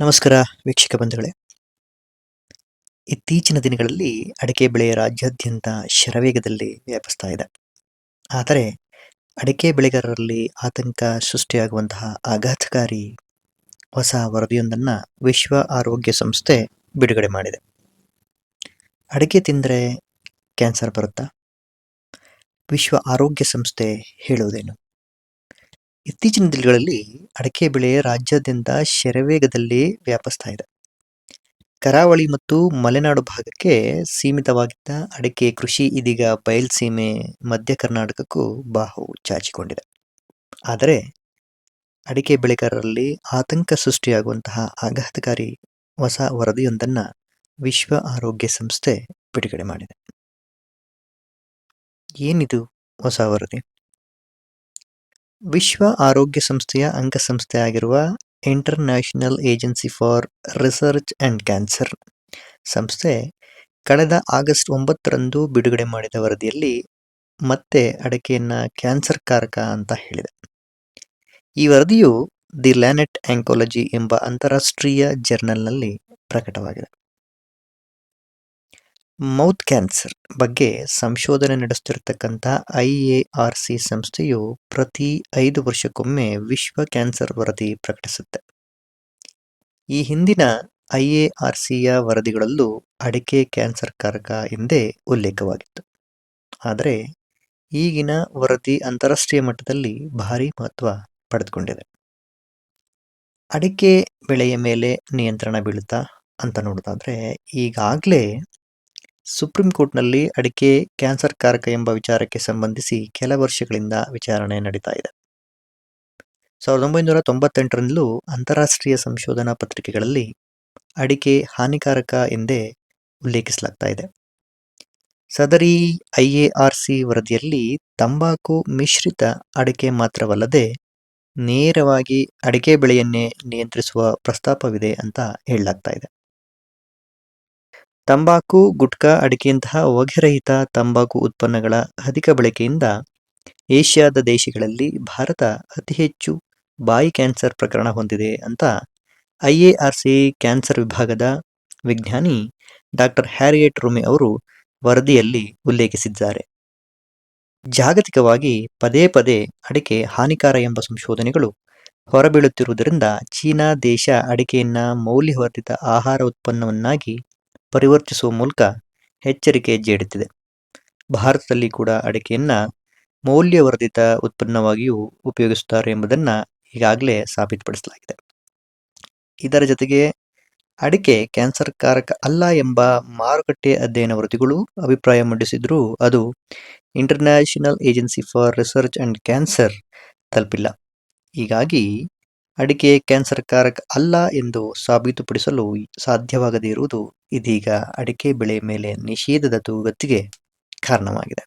ನಮಸ್ಕಾರ ವೀಕ್ಷಕ ಬಂಧುಗಳೇ. ಇತ್ತೀಚಿನ ದಿನಗಳಲ್ಲಿ ಅಡಿಕೆ ಬೆಳೆಯ ರಾಜ್ಯಾದ್ಯಂತ ಶರವೇಗದಲ್ಲಿ ವ್ಯಾಪಿಸ್ತಾ ಇದೆ. ಆದರೆ ಅಡಿಕೆ ಬೆಳೆಗಾರರಲ್ಲಿ ಆತಂಕ ಸೃಷ್ಟಿಯಾಗುವಂತಹ ಆಘಾತಕಾರಿ ಹೊಸ ವರದಿಯೊಂದನ್ನು ವಿಶ್ವ ಆರೋಗ್ಯ ಸಂಸ್ಥೆ ಬಿಡುಗಡೆ ಮಾಡಿದೆ. ಅಡಿಕೆ ತಿಂದರೆ ಕ್ಯಾನ್ಸರ್ ಬರುತ್ತಾ? ವಿಶ್ವ ಆರೋಗ್ಯ ಸಂಸ್ಥೆ ಹೇಳುವುದೇನು? ಇತ್ತೀಚಿನ ದಿನಗಳಲ್ಲಿ ಅಡಕೆ ಬೆಳೆ ರಾಜ್ಯಾದ್ಯಂತ ಶರವೇಗದಲ್ಲಿ ವ್ಯಾಪಿಸ್ತಾ ಇದೆ. ಕರಾವಳಿ ಮತ್ತು ಮಲೆನಾಡು ಭಾಗಕ್ಕೆ ಸೀಮಿತವಾಗಿದ್ದ ಅಡಕೆ ಕೃಷಿ ಇದೀಗ ಬಯಲ್ಸೀಮೆ ಮಧ್ಯ ಕರ್ನಾಟಕಕ್ಕೂ ಬಾಹು ಚಾಚಿಕೊಂಡಿದೆ. ಆದರೆ ಅಡಿಕೆ ಬೆಳೆಗಾರರಲ್ಲಿ ಆತಂಕ ಸೃಷ್ಟಿಯಾಗುವಂತಹ ಆಘಾತಕಾರಿ ಹೊಸ ವರದಿಯೊಂದನ್ನು ವಿಶ್ವ ಆರೋಗ್ಯ ಸಂಸ್ಥೆ ಬಿಡುಗಡೆ ಮಾಡಿದೆ. ಏನಿದು ಹೊಸ ವರದಿ? ವಿಶ್ವ ಆರೋಗ್ಯ ಸಂಸ್ಥೆಯ ಅಂಗಸಂಸ್ಥೆಯಾಗಿರುವ international agency for research and cancer ಸಂಸ್ಥೆ ಕಳೆದ ಆಗಸ್ಟ್ ಒಂಬತ್ತರಂದು ಬಿಡುಗಡೆ ಮಾಡಿದ ವರದಿಯಲ್ಲಿ ಮತ್ತೆ ಅಡಕೆಯನ್ನು ಕ್ಯಾನ್ಸರ್ ಕಾರಕ ಅಂತ ಹೇಳಿದೆ. ಈ ವರದಿಯು ದಿ ಲ್ಯಾನೆಟ್ ಆಂಕೋಲಜಿ ಎಂಬ ಅಂತಾರಾಷ್ಟ್ರೀಯ ಜರ್ನಲ್ನಲ್ಲಿ ಪ್ರಕಟವಾಗಿದೆ. ಮೌತ್ ಕ್ಯಾನ್ಸರ್ ಬಗ್ಗೆ ಸಂಶೋಧನೆ ನಡೆಸುತ್ತಿರತಕ್ಕಂಥ ಐ ಎ ಆರ್ ಸಿ ಸಂಸ್ಥೆಯು ಪ್ರತಿ ಐದು ವರ್ಷಕ್ಕೊಮ್ಮೆ ವಿಶ್ವ ಕ್ಯಾನ್ಸರ್ ವರದಿ ಪ್ರಕಟಿಸುತ್ತೆ. ಈ ಹಿಂದಿನ ಐ ಎ ಆರ್ ಸಿಯ ವರದಿಗಳಲ್ಲೂ ಅಡಿಕೆ ಕ್ಯಾನ್ಸರ್ ಕಾರಕ ಎಂದೇ ಉಲ್ಲೇಖವಾಗಿತ್ತು. ಆದರೆ ಈಗಿನ ವರದಿ ಅಂತಾರಾಷ್ಟ್ರೀಯ ಮಟ್ಟದಲ್ಲಿ ಭಾರಿ ಮಹತ್ವ ಪಡೆದುಕೊಂಡಿದೆ. ಅಡಿಕೆ ಬೆಳೆಯ ಮೇಲೆ ನಿಯಂತ್ರಣ ಬೀಳುತ್ತಾ ಅಂತ ನೋಡೋದಾದರೆ ಈಗಾಗಲೇ ಸುಪ್ರೀಂ ಕೋರ್ಟ್ನಲ್ಲಿ ಅಡಿಕೆ ಕ್ಯಾನ್ಸರ್ ಕಾರಕ ಎಂಬ ವಿಚಾರಕ್ಕೆ ಸಂಬಂಧಿಸಿ ಕೆಲ ವರ್ಷಗಳಿಂದ ವಿಚಾರಣೆ ನಡೀತಾ ಇದೆ. ಸಾವಿರದ ಒಂಬೈನೂರ ತೊಂಬತ್ತೆಂಟರಿಂದಲೂ ಅಂತಾರಾಷ್ಟ್ರೀಯ ಸಂಶೋಧನಾ ಪತ್ರಿಕೆಗಳಲ್ಲಿ ಅಡಿಕೆ ಹಾನಿಕಾರಕ ಎಂದೇ ಉಲ್ಲೇಖಿಸಲಾಗ್ತಾ ಇದೆ. ಸದರಿ ಸಿ ವರದಿಯಲ್ಲಿ ತಂಬಾಕು ಮಿಶ್ರಿತ ಅಡಿಕೆ ಮಾತ್ರವಲ್ಲದೆ ನೇರವಾಗಿ ಅಡಿಕೆ ಬೆಳೆಯನ್ನೇ ನಿಯಂತ್ರಿಸುವ ಪ್ರಸ್ತಾಪವಿದೆ ಅಂತ ಹೇಳಲಾಗ್ತಾ ಇದೆ. ತಂಬಾಕು, ಗುಟ್ಕಾ, ಅಡಿಕೆಯಂತಹ ಹೊಗೆರಹಿತ ತಂಬಾಕು ಉತ್ಪನ್ನಗಳ ಅಧಿಕ ಬಳಕೆಯಿಂದ ಏಷ್ಯಾದ ದೇಶಗಳಲ್ಲಿ ಭಾರತ ಅತಿ ಹೆಚ್ಚು ಬಾಯಿ ಕ್ಯಾನ್ಸರ್ ಪ್ರಕರಣ ಹೊಂದಿದೆ ಅಂತ I A R C cancer ವಿಭಾಗದ ವಿಜ್ಞಾನಿ ಡಾಕ್ಟರ್ ಹ್ಯಾರಿಯೇಟ್ ರುಮೆ ಅವರು ವರದಿಯಲ್ಲಿ ಉಲ್ಲೇಖಿಸಿದ್ದಾರೆ. ಜಾಗತಿಕವಾಗಿ ಪದೇ ಪದೇ ಅಡಿಕೆ ಹಾನಿಕಾರ ಎಂಬ ಸಂಶೋಧನೆಗಳು ಹೊರಬೀಳುತ್ತಿರುವುದರಿಂದ ಚೀನಾ ದೇಶ ಅಡಿಕೆಯನ್ನ ಮೌಲ್ಯವರ್ಧಿತ ಆಹಾರ ಉತ್ಪನ್ನವನ್ನಾಗಿ ಪರಿವರ್ತಿಸುವ ಮೂಲಕ ಎಚ್ಚರಿಕೆ ಜೇಡುತ್ತಿದೆ. ಭಾರತದಲ್ಲಿ ಕೂಡ ಅಡಿಕೆಯನ್ನು ಮೌಲ್ಯವರ್ಧಿತ ಉತ್ಪನ್ನವಾಗಿಯೂ ಉಪಯೋಗಿಸುತ್ತಾರೆ ಎಂಬುದನ್ನು ಈಗಾಗಲೇ ಸಾಬೀತುಪಡಿಸಲಾಗಿದೆ. ಇದರ ಜೊತೆಗೆ ಅಡಿಕೆ ಕ್ಯಾನ್ಸರ್ ಕಾರಕ ಅಲ್ಲ ಎಂಬ ಮಾರುಕಟ್ಟೆ ಅಧ್ಯಯನ ವರದಿಗಳು ಅಭಿಪ್ರಾಯ ಮಂಡಿಸಿದರೂ ಅದು international agency for research and cancer ತಲುಪಿಲ್ಲ. ಹೀಗಾಗಿ ಅಡಿಕೆ ಕ್ಯಾನ್ಸರ್ ಕಾರಕ ಅಲ್ಲ ಎಂದು ಸಾಬೀತುಪಡಿಸಲು ಸಾಧ್ಯವಾಗದೇ ಇರುವುದು ಇದೀಗ ಅಡಿಕೆ ಬೆಳೆ ಮೇಲೆ ನಿಷೇಧದ ತೂಗತ್ತಿಗೆ ಕಾರಣವಾಗಿದೆ.